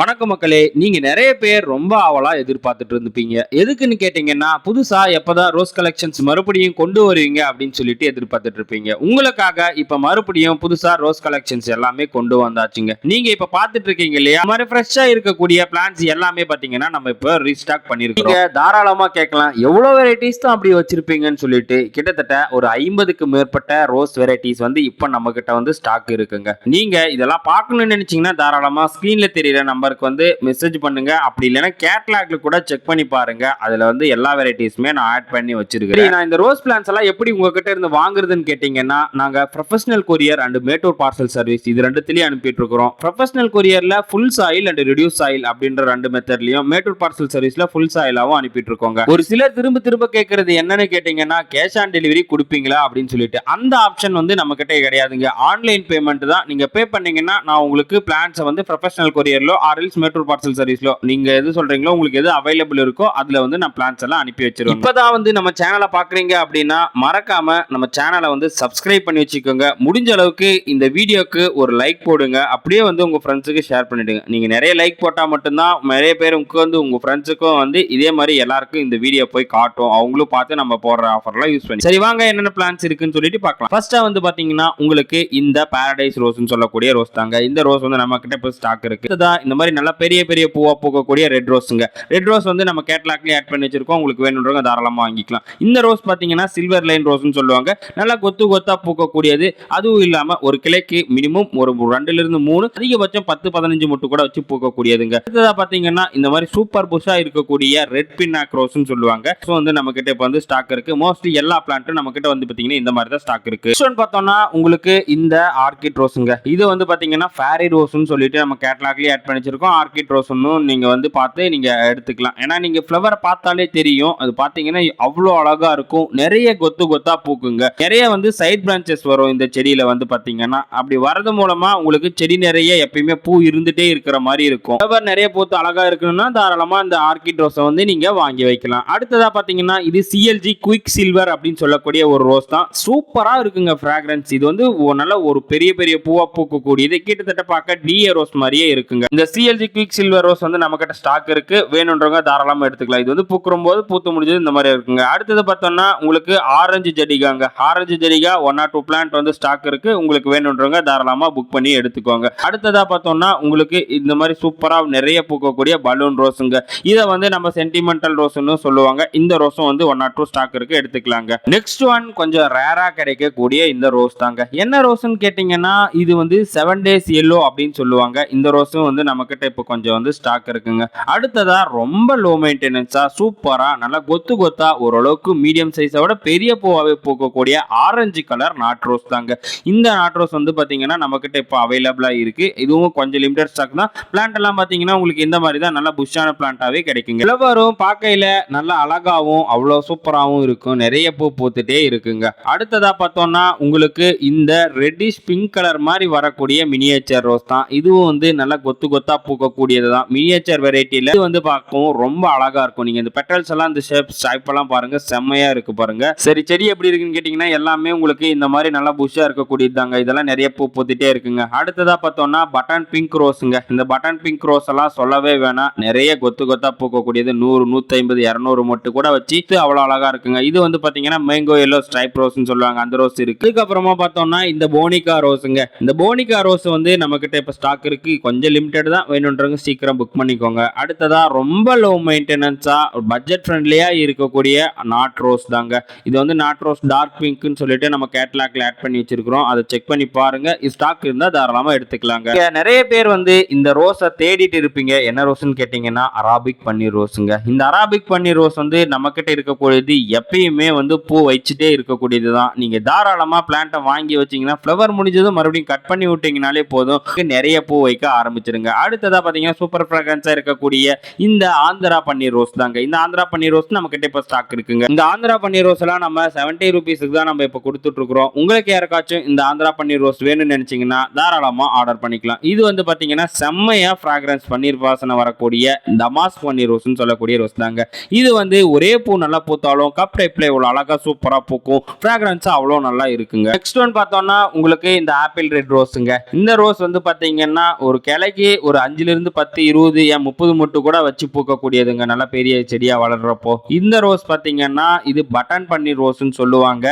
வணக்க மக்களே. நீங்க நிறைய பேர் ரொம்ப ஆவலா எதிர்பார்த்துட்டு இருந்துப்பீங்க. எதுக்குன்னு கேட்டீங்கன்னா புதுசா எப்பதான் ரோஸ் கலெக்ஷன்ஸ் மறுபடியும் கொண்டு வருவீங்க அப்படின்னு சொல்லிட்டு எதிர்பார்த்துட்டு இருப்பீங்க. உங்களுக்காக இப்ப மறுபடியும் புதுசா ரோஸ் கலெக்ஷன்ஸ் எல்லாமே கொண்டு வந்தாச்சுங்க. நீங்க இப்ப பார்த்துட்டு இருக்கீங்க இல்லையா? மாதிரி ஃப்ரெஷ்ஷா இருக்கக்கூடிய பிளான்ஸ் எல்லாமே பாத்தீங்கன்னா நம்ம இப்ப ரீஸ்டாக் பண்ணிருக்கோம் தாராளமாக தாராளமா கேட்கலாம். எவ்வளவு வெரைட்டிஸ் தான் அப்படி வச்சிருப்பீங்கன்னு சொல்லிட்டு கிட்டத்தட்ட ஒரு ஐம்பதுக்கு மேற்பட்ட ரோஸ் வெரைட்டிஸ் வந்து இப்ப நம்ம கிட்ட வந்து ஸ்டாக் இருக்குங்க. நீங்க இதெல்லாம் பார்க்கணும்னு நினைச்சீங்கன்னா தாராளமா ஸ்கிரீன்ல தெரியுற நம்பருக்கு வந்து மெசேஜ் பண்ணுங்க. அப்படி இல்லைன்னா கேட்லாக்ல கூட செக் பண்ணி பாருங்க. அதுல வந்து எல்லா வெரைட்டிஸுமே நான் ஆட் பண்ணி வச்சிருக்கேன் நான் இந்த ரோஸ் பிளான்ஸ் எல்லாம் எப்படி உங்ககிட்ட இருந்து வாங்குறதுன்னு கேட்டீங்கன்னா நாங்க professional courier and Mettur parcel service இது ரெண்டுத்துலயும் அனுப்பிட்டு இருக்கிறோம் professional கொரியர்ல full soil and reduce oil அப்படின்ற ரெண்டு மெத்தட்லயும் மேட்டூர் பார்சல் சர்வீஸ்ல ஃபுல் சாயிலாவும் அனுப்பிட்டு இருக்கோங்க ஒரு சிலர் திரும்ப திரும்ப கேட்கறது என்னன்னு கேட்டீங்கன்னா கேஷ் ஆன் டெலிவரி கொடுப்பீங்களா அப்படின்னு சொல்லிட்டு அந்த ஆப்ஷன் வந்து நம்ம கிட்ட கிடையாதுங்க. ஆன்லைன் பேமெண்ட் தான். நீங்க பே பண்ணீங்கன்னா நான் உங்களுக்கு பிளான்ஸை வந்து ப்ரொஃபஷனல் கொரியர்லோ ஆர்எல்ஸ் மேட்டூர் பார்சல் சர்வீஸ்லோ நீங்க எது சொல்றீங்களோ உங்களுக்கு எது அவைலபிள் இருக்கோ அதுல வந்து நான் பிளான்ஸ் எல்லாம் அனுப்பி வச்சிருவேன் இப்பதான் வந்து நம்ம சேனலை பாக்குறீங்க அப்படின்னா மறக்காம நம்ம சேனலை வந்து சப்ஸ்கிரைப் பண்ணி வச்சுக்கோங்க. முடிஞ்ச அளவுக்கு இந்த வீடியோக்கு ஒரு லைக் போடுங்க. அப்படியே வந்து உங்க ஃப்ரெண்ட்ஸுக்கு ஷேர் பண்ணிடுங்க. நீங்க நிறைய லைக் போட்டா மட்டும்தான் நிறைய பேருக்கு வந்து உங்க ஃப்ரெண்ட்ஸுக்கும் வந்து இதே மாதிரி எல்லாருக்கும் இந்த வீடியோ போய் காட்டும். அவங்களும் பார்த்து நம்ம போடுற ஆஃபர்லாம் யூஸ் பண்ணி சரி வாங்க என்னென்ன பிளான்ஸ் இருக்குன்னு சொல்லிட்டு பார்க்கலாம். ஃபர்ஸ்டா வந்து பாத்தீங்கன்னா உங்களுக்கு இந்த பாரடைஸ் ரோஸ்னு சொல்லக்கூடிய ரோஸ் தாங்க. இந்த ரோஸ் வந்து நம்ம கிட்ட இப்போ ஸ்டாக் இருக்கு. இந்த மாதிரி நல்லா பெரிய பெரிய பூவா பூக்கக்கூடிய ரெட் ரோஸுங்க ரெட் ரோஸ் வந்து நம்ம கேட்லாக்லேயே ஆட் பண்ணி வச்சிருக்கோம். உங்களுக்கு வேணுன்றவங்க தாராளமா வாங்கிக்கலாம். இந்த ரோஸ் பாத்தீங்கன்னா சில்வர் லைன் ரோஸ்னு சொல்லுவாங்க. நல்லா கொத்து கொத்தா பூக்கக்கூடியது. அதுவும் இல்லாம ஒரு கிளைக்கு மினிமம் ஒரு ரெண்டுலேருந்து மூணு அதிகபட்சம் பத்து பதினஞ்சு மொட்டு கூட வச்சு பூக்கக்கூடியதுங்க. அடுத்ததாக பாத்தீங்கன்னா இந்த மாதிரி சூப்பர் புஷா இருக்கக்கூடிய ரெட் பின்னாக் ரோஸ்னு சொல்லுவாங்க. ஸோ வந்து நம்ம கிட்ட இப்போ வந்து ஸ்டாக் இருக்கு. மோஸ்ட்லி எல்லா பிளான்ட்டும் நம்ம கிட்ட வந்து பாத்தீங்கன்னா இந்த மாதிரி தான் ஸ்டாக் இருக்கு. பார்த்தோம்னா உங்களுக்கு இந்த ஆர்கிட் ரோஸுங்க இது வந்து பாத்தீங்கன்னா ஃபேரி ரோஸ்னு சொல்லிட்டு நம்ம கேட்லாக்லயே ஆட் பண்ணி இருக்கும். ஆர்கிட் ரோஸ் ஒன்றும் நீங்கள் வந்து பார்த்து நீங்க எடுத்துக்கலாம். ஏன்னா நீங்க ஃப்ளவரை பார்த்தாலே தெரியும். அது பார்த்தீங்கன்னா அவ்வளோ அழகா இருக்கும். நிறைய கொத்து கொத்தாக பூக்குங்க. நிறைய வந்து சைட் பிரான்ச்சஸ் வரும் இந்த செடியில் வந்து பார்த்தீங்கன்னா. அப்படி வரது மூலமாக உங்களுக்கு செடி நிறைய எப்பயுமே பூ இருந்துகிட்டே இருக்கிற மாதிரி இருக்கும். ஃப்ளவர் நிறைய பூத்து அழகா இருக்கணும்னா தாராளமாக இந்த ஆர்கிட் ரோஸை வந்து நீங்கள் வாங்கி வைக்கலாம். அடுத்ததா பார்த்தீங்கன்னா இது சிஎல்ஜி குயிக் சில்வர் அப்படின்னு சொல்லக்கூடிய ஒரு ரோஸ் தான். சூப்பராக இருக்குங்க ஃப்ராக்ரன்ஸ் இது வந்து நல்ல ஒரு பெரிய பெரிய பூவாக பூக்கக்கூடியது. கிட்டத்தட்ட பார்க்க டிஏ ரோஸ் மாதிரியே இருக்குங்க. இந்த சிஎல்ஜி குவிக் சில்வர் ரோஸ் வந்து நம்மக்கிட்ட ஸ்டாக் இருக்கு. வேணுன்றவங்க தாராளமாக எடுத்துக்கலாம். இது வந்து பூக்கும் போது பூத்து முடிஞ்சது இந்த மாதிரி இருக்குங்க. அடுத்தது பார்த்தோம்னா உங்களுக்கு ஆரஞ்சு ஜடிகாங்க. ஆரஞ்சு ஜடிகா ஒன் ஆர் டூ பிளான்ட் வந்து ஸ்டாக் இருக்குது உங்களுக்கு வேணுன்றவங்க தாராளமாக புக் பண்ணி எடுத்துக்கோங்க. அடுத்ததாக பார்த்தோம்னா உங்களுக்கு இந்த மாதிரி சூப்பராக நிறைய பூக்கக்கூடிய பலூன் ரோஸுங்க இதை வந்து நம்ம சென்டிமெண்டல் ரோஸ்னு சொல்லுவாங்க. இந்த ரோஸும் வந்து ஒன் ஆர் டூ ஸ்டாக் இருக்கு. எடுத்துக்கலாங்க. நெக்ஸ்ட் ஒன் கொஞ்சம் ரேரா கிடைக்கக்கூடிய இந்த ரோஸ் தாங்க. என்ன ரோஸ்ன்னு கேட்டிங்கன்னா இது வந்து செவன் டேஸ் எல்லோ அப்படின்னு சொல்லுவாங்க. இந்த ரோஸும் வந்து நமக்கு கிட்ட இப்போ கொஞ்சம் வந்து ஸ்டாக் இருக்குங்க. அடுத்ததாக ரொம்ப லோ மெயின்டெனன்ஸாக சூப்பராக நல்லா கொத்து கொத்தாக ஓரளவுக்கு மீடியம் சைஸை விட பெரிய பூவாகவே பூக்கக்கூடிய ஆரஞ்சு கலர் நாட் ரோஸ் தாங்க. இந்த நாட் ரோஸ் வந்து பார்த்தீங்கன்னா நம்மக்கிட்ட இப்போ அவைலபிளாக இருக்குது இதுவும் கொஞ்சம் லிமிடெட் ஸ்டாக் தான். பிளான்ட் எல்லாம் உங்களுக்கு இந்த மாதிரி தான் நல்லா புஷ்ஷான பிளான்ட்டாகவே கிடைக்குங்க. இளவரும் பார்க்கையில நல்லா அழகாவும் அவ்வளோ சூப்பராகவும் இருக்கும். நிறைய பூ பூத்துட்டே இருக்குங்க. அடுத்ததாக பார்த்தோம்னா உங்களுக்கு இந்த ரெட்டிஷ் பிங்க் கலர் மாதிரி வரக்கூடிய மினியேச்சர் ரோஸ் தான். இதுவும் வந்து நல்லா கொத்து கொத்தா பூக்கக்கூடியது தான் மினியேச்சர் வெரைட்டியில் இது வந்து பார்க்கவும் ரொம்ப அழகா இருக்கும். நீங்க இந்த பெட்டல்ஸ் எல்லாம் இந்த ஷேப் ஷைப் எல்லாம் பாருங்க செம்மையா இருக்கு பாருங்க. சரி செடி எப்படி இருக்குன்னு கேட்டிங்கன்னா எல்லாமே உங்களுக்கு இந்த மாதிரி நல்லா புஷ்ஷாக இருக்கக்கூடியது தாங்க இதெல்லாம் நிறைய பூ பூத்துட்டே இருக்குங்க. அடுத்ததா பார்த்தோம்னா பட்டன் பிங்க் ரோஸுங்க இந்த பட்டன் பிங்க் ரோஸ் எல்லாம் சொல்லவே வேணாம். நிறைய கொத்து கொத்தா பூக்கக்கூடியது. நூறு நூத்தி ஐம்பது இரநூறு மொட்டு கூட வச்சு அவ்வளோ அழகாக அழகா இருக்குங்க. இது வந்து பாத்தீங்கன்னா மேங்கோ எல்லோ ஸ்ட்ரைப் ரோஸ்னு சொல்லுவாங்க. அந்த ரோஸ் இருக்கு. இதுக்கப்புறமா பார்த்தோம்னா இந்த போனிகா ரோஸுங்க இந்த போனிகா ரோஸ் வந்து நம்ம கிட்ட இப்ப ஸ்டாக் இருக்கு. கொஞ்சம் லிமிடெட் தான். வேணுன்றவங்க சீக்கிரம் புக் பண்ணிக்கோங்க. அடுத்ததாக ரொம்ப லோ மெயின்டெனன்ஸாக பட்ஜெட் ஃப்ரெண்ட்லியாக இருக்கக்கூடிய நாட் ரோஸ் தாங்க. இது வந்து நாட் ரோஸ் டார்க் பிங்க்னு சொல்லிட்டு நம்ம கேட்லாக்ல ஆட் பண்ணி வச்சிருக்கிறோம். அதை செக் பண்ணி பாருங்க. ஸ்டாக் இருந்தால் தாராளமாக எடுத்துக்கலாங்க. நிறைய பேர் வந்து இந்த ரோஸை தேடிட்டு இருப்பீங்க. என்ன ரோஸ்னு கேட்டிங்கன்னா அராபிக் பன்னீர் ரோஸுங்க இந்த அராபிக் பன்னீர் ரோஸ் வந்து நம்மக்கிட்ட இருக்கக்கூடியது எப்பயுமே வந்து பூ வச்சுட்டே இருக்கக்கூடியது தான். நீங்கள் தாராளமாக பிளான்ட்டை வாங்கி வச்சிங்கன்னா ஃப்ளவர் முடிஞ்சதும் மறுபடியும் கட் பண்ணி விட்டீங்கனாலே போதும். நிறைய பூ வைக்க ஆரம்பிச்சிருங்க. அடுத்ததாக பார்த்தீங்கன்னா சூப்பர் ஃப்ராக்ரன்ஸாக இருக்கக்கூடிய இந்த ஆந்திரா பன்னீர் ரோஸ் தாங்க. இந்த ஆந்திரா பன்னீர் ரோஸ் நம்ம கிட்ட இப்போ ஸ்டாக் இருக்குங்க. இந்த ஆந்திரா பன்னீர் ரோஸ் எல்லாம் நம்ம செவன்டி ருபீஸுக்கு தான் நம்ம இப்போ கொடுத்துட்ருக்குறோம் உங்களுக்கு யாருக்காச்சும் இந்த ஆந்திரா பன்னீர் ரோஸ் வேணும்னு நினச்சிங்கன்னா தாராளமாக ஆர்டர் பண்ணிக்கலாம். இது வந்து பார்த்தீங்கன்னா செம்மையாக ஃப்ராக்ரன்ஸ் பன்னீர் வாசனை வரக்கூடிய தமாஸ் பன்னீர் ரோஸ்னு சொல்லக்கூடிய ரோஸ் தாங்க. இது வந்து ஒரே பூ நல்லா பூத்தாலும் கப் டைப்பில் இவ்வளோ அழகாக சூப்பராக பூக்கும். ஃப்ராக்ரன்ஸா அவ்வளோ நல்லா இருக்குங்க. நெக்ஸ்ட் ஒன் பார்த்தோம்னா உங்களுக்கு இந்த ஆப்பிள் ரெட் ரோஸுங்க இந்த ரோஸ் வந்து பார்த்தீங்கன்னா ஒரு கிளைக்கு ஒரு அஞ்சிலிருந்து பத்து இருபது ஏன் முப்பது மொட்டு கூட வச்சு பூக்கக்கூடியதுங்க. நல்லா பெரிய செடியா வளர்றப்போ. இந்த ரோஸ் பார்த்தீங்கன்னா இது பட்டன் பன்னீர் ரோஸ்ன்னு சொல்லுவாங்க.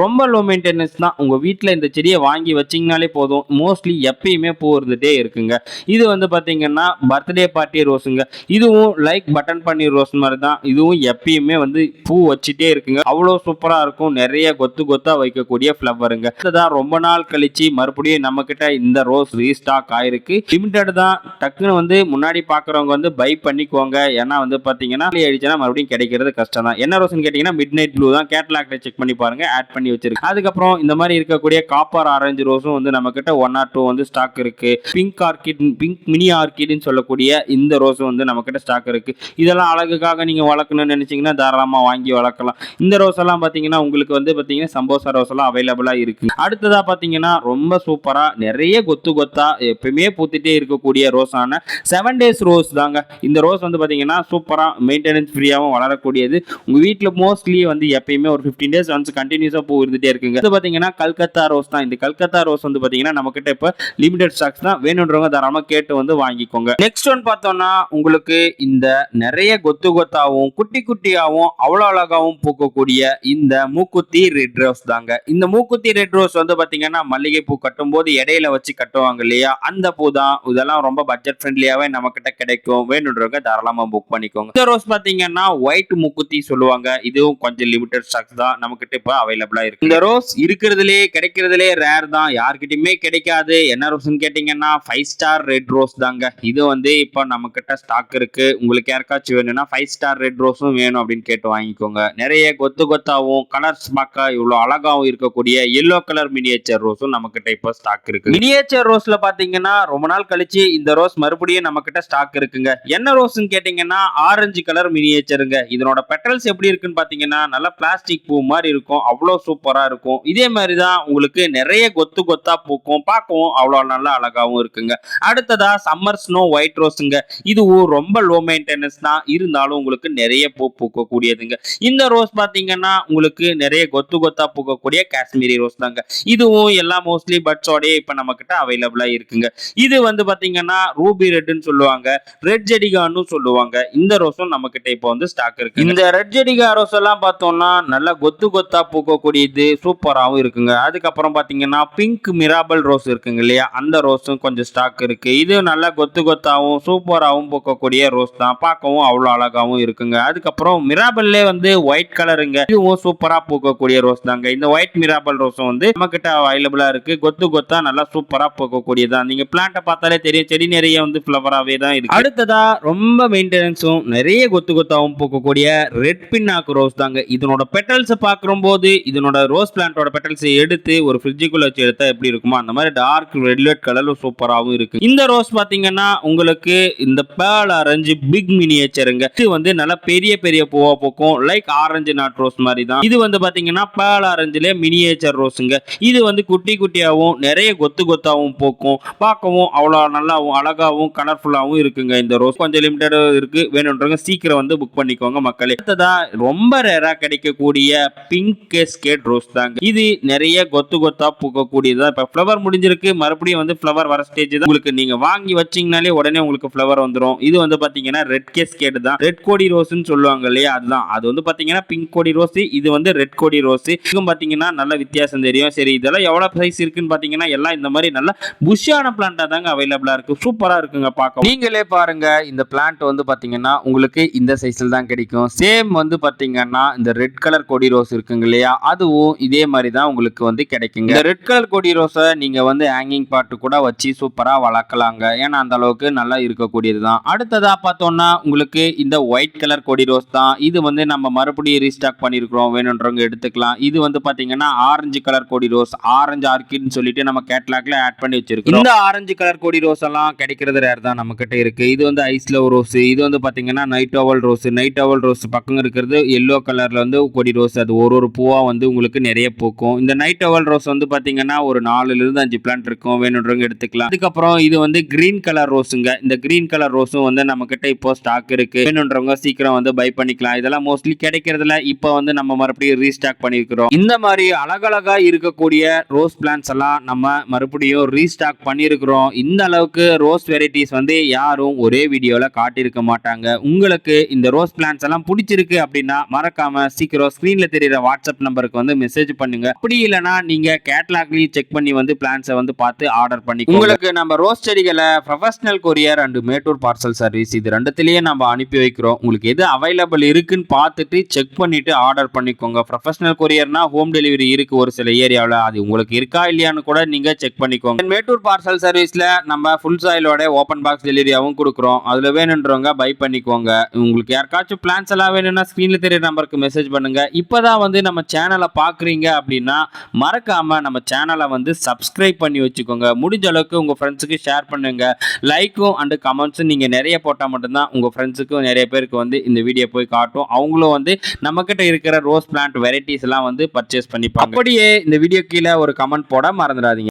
ரொம்ப லோ மெயின்டெனன்ஸ் தான். உங்க வீட்டில் இந்த செடியை வாங்கி வச்சிங்கனாலே போதும். மோஸ்ட்லி எப்பயுமே பூ இருந்துட்டே இருக்குங்க. இது வந்து பார்த்தீங்கன்னா பர்த்டே பார்ட்டி ரோஸுங்க. இதுவும் லைக் பட்டன் பன்னீர் ரோஸ் மாதிரி தான். இதுவும் எப்பயுமே வந்து பூ வச்சுட்டே இருக்குங்க. அவ்வளோ சூப்பராக இருக்கும். நிறைய கொத்து கொத்தாக வைக்கக்கூடிய ஃப்ளவருங்க. இதுதான் ரொம்ப நாள் கழிச்சு மறுபடியும் நம்மக்கிட்ட இந்த ரோஸ் ரீஸ்டாக் ஆயிருக்கு. லிமிட்டட் தான். டக்குன்னு வந்து முன்னாடி பார்க்குறவங்க வந்து பை பண்ணிக்கோங்க. ஏன்னா வந்து பார்த்தீங்கன்னா ஆயிடுச்சுன்னா மறுபடியும் கிடைக்கிறது கஷ்டம் தான் என்ன ரோஸ்னு கேட்டிங்கன்னா மிட் நைட் ப்ளூ தான் கேட்லாக்ல செக் பண்ணி பாருங்கள் ஆட் பண்ணி வச்சிருக்கு அதுக்கப்புறம் இந்த மாதிரி இருக்கக்கூடிய காப்பர் ஆரஞ்சு ரோஸும் வந்து நம்மக்கிட்ட ஒன் ஆர் டூ வந்து ஸ்டாக் இருக்குது பிங்க் ஆர்கிட் பிங்க் மினி ஆர்கிட்னு சொல்லக்கூடிய இந்த ரோஸும் வந்து நம்மக்கிட்ட ஸ்டாக் இருக்குது இதெல்லாம் அழகுக்காக நீங்கள் வளர்க்கணும்னு நினச்சிங்கன்னா தாராளமாக வாங்கி வளர்க்கலாம். இந்த ரோஸ் எல்லாம் பார்த்தீங்கன்னா உங்களுக்கு வந்து பார்த்தீங்கன்னா சம்போசா ரோஸ் எல்லாம் அவைலபிளாக இருக்குது அடுத்ததாக பார்த்தீங்கன்னா ரொம்ப சூப்பராக நிறைய கொத்து கொத்தா எப்பயுமே பூத்துட்டே இருக்கக்கூடிய ரோஸ் ரோஸான செவன் டேஸ் ரோஸ் தாங்க. இந்த ரோஸ் வந்து பாத்தீங்கன்னா சூப்பரா மெயின்டெனன்ஸ் ஃப்ரீயாகவும் வளரக்கூடியது. உங்க வீட்டில் மோஸ்ட்லி வந்து எப்பயுமே ஒரு ஃபிஃப்டீன் டேஸ் ஒன்ஸ் கண்டினியூஸாக பூ இருந்துகிட்டே இருக்குங்க. இது பாத்தீங்கன்னா கல்கத்தா ரோஸ் தான். இந்த கல்கத்தா ரோஸ் வந்து பாத்தீங்கன்னா நம்ம கிட்ட இப்போ லிமிடெட் ஸ்டாக்ஸ் தான் வேணுன்றவங்க தாராளமாக கேட்டு வந்து வாங்கிக்கோங்க. நெக்ஸ்ட் ஒன் பார்த்தோம்னா உங்களுக்கு இந்த நிறைய கொத்து கொத்தாவும் குட்டி குட்டியாவும் அவ்வளோ அழகாவும் பூக்கக்கூடிய இந்த மூக்குத்தி ரெட் ரோஸ் தாங்க. இந்த மூக்குத்தி ரெட் ரோஸ் வந்து பாத்தீங்கன்னா மல்லிகை பூ கட்டும்போது இடையில வச்சு கட்டுவாங்க இல்லையா? அந்த பூ தான். இதெல்லாம் ரொம்ப பட்ஜெட் ஃப்ரெண்ட்லியாவே நம்ம கிட்ட கிடைக்கும். வேணுன்றவங்க தாராளமா புக் பண்ணிக்கோங்க. இந்த ரோஸ் பாத்தீங்கன்னா ஒயிட் முக்குத்தி சொல்லுவாங்க. இதுவும் கொஞ்சம் லிமிடெட் ஸ்டாக்ஸ் தான். நம்ம கிட்ட இப்போ அவைலபிளா இருக்கு. இந்த ரோஸ் இருக்கிறதுலே கிடைக்கிறதுலே ரேர் தான். யார்கிட்டயுமே கிடைக்காது. என்ன ரோஸ்னு கேட்டீங்கன்னா ஃபைவ் ஸ்டார் ரெட் ரோஸ் தாங்க. இது வந்து இப்போ நம்ம கிட்ட ஸ்டாக் இருக்கு. உங்களுக்கு யாருக்காச்சும் வேணும்னா ஃபைவ் ஸ்டார் ரெட் ரோஸும் வேணும் அப்படின்னு கேட்டு வாங்கிக்கோங்க. நிறைய கொத்து கொத்தாவும் கலர்ஸ் பார்க்க இவ்வளோ அழகாவும் இருக்கக்கூடிய எல்லோ கலர் மினியேச்சர் ரோஸும் நம்ம கிட்ட இப்போ ஸ்டாக் இருக்கு. மினியேச்சர் ரோஸ்ல பாத்தீங்கன்னா ரொம்ப நாள் கழிச்சு இந்த ரோஸ் ரோஸ் மறுபடியும் நம்ம கிட்ட ஸ்டாக் இருக்குங்க. என்ன ரோஸ்ன்னு கேட்டீங்கன்னா ஆரஞ்சு கலர் மினியேச்சருங்க இதனோட பெட்ரல்ஸ் எப்படி இருக்குன்னு பாத்தீங்கன்னா நல்லா பிளாஸ்டிக் பூ மாதிரி இருக்கும். அவ்வளோ சூப்பரா இருக்கும். இதே மாதிரி தான் உங்களுக்கு நிறைய கொத்து கொத்தா பூக்கும். பார்க்கவும் அவ்வளோ நல்லா அழகாகவும் இருக்குங்க. அடுத்ததா சம்மர் ஸ்னோ ஒயிட் ரோஸுங்க இதுவும் ரொம்ப லோ மெயின்டெனன்ஸ் தான். இருந்தாலும் உங்களுக்கு நிறைய பூ பூக்கக்கூடியதுங்க. இந்த ரோஸ் பாத்தீங்கன்னா உங்களுக்கு நிறைய கொத்து கொத்தா பூக்கக்கூடிய காஷ்மீரி ரோஸ் தாங்க. இதுவும் எல்லா மோஸ்ட்லி பட்ஸோடய இப்போ நம்ம கிட்ட அவைலபிளா இருக்குங்க. இது வந்து பாத்தீங்கன்னா ரூபி ரெட்னு சொல்லுவாங்க ரெட் ஜெடிகான்னு சொல்லுவாங்க. இந்த ரோஸும் நம்ம கிட்ட இப்போ வந்து ஸ்டாக் இருக்கு. இந்த ரெட் ஜெடிகா ரோஸ் எல்லாம் பார்த்தோம்னா நல்லா கொத்து கொத்தா பூக்கக்கூடியது சூப்பராகவும் இருக்குங்க. அதுக்கப்புறம் பாத்தீங்கன்னா பிங்க் மிராபல் ரோஸ் இருக்குங்க இல்லையா? அந்த ரோஸும் கொஞ்சம் ஸ்டாக் இருக்கு. இது நல்லா கொத்து கொத்தாவும் சூப்பராகவும் பூக்கக்கூடிய ரோஸ் தான். பார்க்கவும் அவ்வளோ அழகாவும் இருக்குங்க. அதுக்கப்புறம் மிராபல்லே வந்து ஒயிட் கலருங்க இதுவும் சூப்பரா பூக்கக்கூடிய ரோஸ் தாங்க. இந்த ஒயிட் மிராபல் ரோஸும் வந்து நம்ம கிட்ட அவைலபிளா இருக்கு. கொத்து கொத்தா நல்லா சூப்பராக பூக்கக்கூடியதான் நீங்க பிளான்ட்டை பார்த்தாலே தெரியும். செடி ஏரியா வந்து ஃப்ளவராகவே தான் இருக்கு. அடுத்ததா ரொம்ப மெயின்டெனன்ஸும் நிறைய கொத்து கொத்தாவும் பூக்கக்கூடிய ரெட் பின்னாக்கு ரோஸ் தாங்க. இதனோட பெட்டல்ஸை பார்க்கும்போது இதனோட ரோஸ் பிளான்ட்டோட பெட்டல்ஸை எடுத்து ஒரு ஃப்ரிட்ஜுக்குள்ள வச்சு எடுத்தால் எப்படி இருக்குமோ அந்த மாதிரி டார்க் ரெட்லெட் கலர் சூப்பராகவும் இருக்கு. இந்த ரோஸ் பாத்தீங்கன்னா உங்களுக்கு இந்த பேர்ல் ஆரஞ்சு பிக் மினியேச்சருங்க இது வந்து நல்லா பெரிய பெரிய பூவா பூக்கும். லைக் ஆரஞ்சு நாட் ரோஸ் மாதிரி தான். இது வந்து பாத்தீங்கன்னா பேர்ல் ஆரஞ்சுல மினியேச்சர் ரோஸுங்க இது வந்து குட்டி குட்டியாகவும் நிறைய கொத்து கொத்தாவும் பூக்கும். பார்க்கவும் அவ்வளோ நல்லாவும் அழகாகவும் கலர்ஃபுல்லாகவும் இருக்குங்க. இந்த ரோஸ் கொஞ்சம் லிமிட்டட் இருக்கு. வேணுன்றவங்க சீக்கிரம் வந்து புக் பண்ணிக்கோங்க மக்களே. அடுத்ததா ரொம்ப ரேரா கிடைக்கக்கூடிய பிங்க் கேஸ்கேட் ரோஸ் தாங்க. இது நிறைய கொத்து கொத்தா பூக்கக்கூடியதா இப்போ ஃப்ளவர் முடிஞ்சிருக்கு. மறுபடியும் வந்து ஃப்ளவர் வர ஸ்டேஜ் தான். உங்களுக்கு நீங்க வாங்கி வச்சீங்கனாலே உடனே உங்களுக்கு ஃப்ளவர் வந்துடும் இது வந்து பாத்தீங்கன்னா ரெட் கேஸ்கேட் தான். ரெட் கோடி ரோஸ்ன்னு சொல்லுவாங்க இல்லையா? அதுதான். அது வந்து பாத்தீங்கன்னா பிங்க் கோடி ரோஸ் இது வந்து ரெட் கோடி ரோஸ் இதுவும் பாத்தீங்கன்னா நல்ல வித்தியாசம் தெரியும். சரி இதெல்லாம் எவ்வளவு சைஸ் இருக்குன்னு பாத்தீங்கன்னா எல்லாம் இந்த மாதிரி நல்ல புஷ்ஷான பிளான்ட்டா தாங்க அவைலபிளா இருக்கு. சூப்பர் இருக்குங்க பார்க்க நீங்களே பாருங்க இந்த பிளான்ட் வந்து பாத்தீங்கன்னா உங்களுக்கு இந்த சைஸ்ல தான் கிடைக்கும். சேம் வந்து பாத்தீங்கன்னா இந்த ரெட் கலர் கொடி ரோஸ் இருக்குங்க இல்லையா? அதுவும் இதே மாதிரி தான் உங்களுக்கு வந்து கிடைக்குங்க. இந்த ரெட் கலர் கொடி ரோஸை நீங்க வந்து ஹேங்கிங் பாட்டு கூட வச்சு சூப்பரா வளர்க்கலாங்க. ஏன்னா அந்த அளவுக்கு நல்லா இருக்கக்கூடியது தான். அடுத்ததா பார்த்தோம்னா உங்களுக்கு இந்த ஒயிட் கலர் கொடி ரோஸ் தான். இது வந்து நம்ம மறுபடியும் ரீஸ்டாக் பண்ணியிருக்கிறோம் வேணுன்றவங்க எடுத்துக்கலாம். இது வந்து பாத்தீங்கன்னா ஆரஞ்சு கலர் கொடி ரோஸ் ஆரஞ்சு ஆர்கிட்னு சொல்லிட்டு நம்ம கேட்லாக்ல ஆட் பண்ணி வச்சிருக்கோம் இந்த ஆரஞ்சு கலர் கொடி ரோஸ் எல்லாம் கிடைக்கிறது ரேர் தான் நம்மக்கிட்ட இருக்குது இது வந்து ஐஸ்ல ரோஸு இது வந்து பார்த்திங்கன்னா night oval rose night oval rose பக்கம் இருக்கிறது எல்லோ கலரில் வந்து கொடி ரோஸ் அது ஒரு ஒரு பூவாக வந்து உங்களுக்கு நிறைய பூக்கும். இந்த நைட் ஓவல் ரோஸ் வந்து பார்த்திங்கன்னா ஒரு நாலுலேருந்து அஞ்சு பிளான்ட் இருக்கும். வேணுன்றவங்க எடுத்துக்கலாம். அதுக்கப்புறம் இது வந்து கிரீன் கலர் ரோஸுங்க இந்த க்ரீன் கலர் ரோஸும் வந்து நம்மக்கிட்ட இப்போ ஸ்டாக் இருக்குது வேணுன்றவங்க சீக்கிரம் வந்து பை பண்ணிக்கலாம். இதெல்லாம் மோஸ்ட்லி கிடைக்கிறதுல இப்போ வந்து நம்ம மறுபடியும் ரீஸ்டாக் பண்ணியிருக்கிறோம். இந்த மாதிரி அழகழகாக இருக்கக்கூடிய ரோஸ் பிளான்ஸ் எல்லாம் நம்ம மறுபடியும் ரீஸ்டாக் பண்ணியிருக்கிறோம். இந்த அளவுக்கு ரோஸ் ரோஸ் வெரைட்டிஸ் வந்து யாரும் ஒரே வீடியோவில் காட்டியிருக்க மாட்டாங்க. உங்களுக்கு இந்த ரோஸ் பிளான்ஸ் எல்லாம் பிடிச்சிருக்கு அப்படின்னா மறக்காம சீக்கிரம் ஸ்க்ரீனில் தெரியுற வாட்ஸ்அப் நம்பருக்கு வந்து மெசேஜ் பண்ணுங்க. அப்படி இல்லைனா நீங்க கேட்லாக்லயும் செக் பண்ணி வந்து பிளான்ஸை வந்து பார்த்து ஆர்டர் பண்ணி உங்களுக்கு நம்ம ரோஸ் செடிகளை professional courier and Mettur parcel service இது ரெண்டுத்திலேயே நம்ம அனுப்பி வைக்கிறோம். உங்களுக்கு எது அவைலபிள் இருக்குன்னு பார்த்துட்டு செக் பண்ணிட்டு ஆர்டர் பண்ணிக்கோங்க. ப்ரொஃபஷனல் கொரியர்னா ஹோம் டெலிவரி இருக்கு ஒரு சில ஏரியாவில். அது உங்களுக்கு இருக்கா இல்லையான்னு கூட நீங்க செக் பண்ணிக்கோங்க. மேட்டூர் பார்சல் சர்வீஸ்ல நம்ம ஃபுல் சாயிலோட ஓப்பன் பாக்ஸ் டெலிவரியாகவும் கொடுக்குறோம். அதில் வேணுன்றவங்க பை பண்ணிக்கோங்க. உங்களுக்கு யாருக்காச்சும் பிளான்ஸ் எல்லாம் வேணும்னா ஸ்க்ரீனில் தெரிய நம்பருக்கு மெசேஜ் பண்ணுங்க. இப்பதான் வந்து நம்ம சேனலை பார்க்குறீங்க அப்படின்னா மறக்காம நம்ம சேனலை வந்து சப்ஸ்கிரைப் பண்ணி வச்சுக்கோங்க. முடிஞ்ச அளவுக்கு உங்கள் ஃப்ரெண்ட்ஸுக்கு ஷேர் பண்ணுங்க. லைக்கும் அண்டு கமெண்ட்ஸும் நீங்கள் நிறைய போட்டால் மட்டும்தான் உங்கள் ஃப்ரெண்ட்ஸுக்கும் நிறைய பேருக்கு வந்து இந்த வீடியோ போய் காட்டும். அவங்களும் வந்து நம்மக்கிட்ட இருக்கிற ரோஸ் பிளான்ட் வெரைட்டிஸ் எல்லாம் வந்து பர்ச்சேஸ் பண்ணிப்பாங்க அப்படியே இந்த வீடியோ கீழே ஒரு கமெண்ட் போட மறந்துடாதீங்க.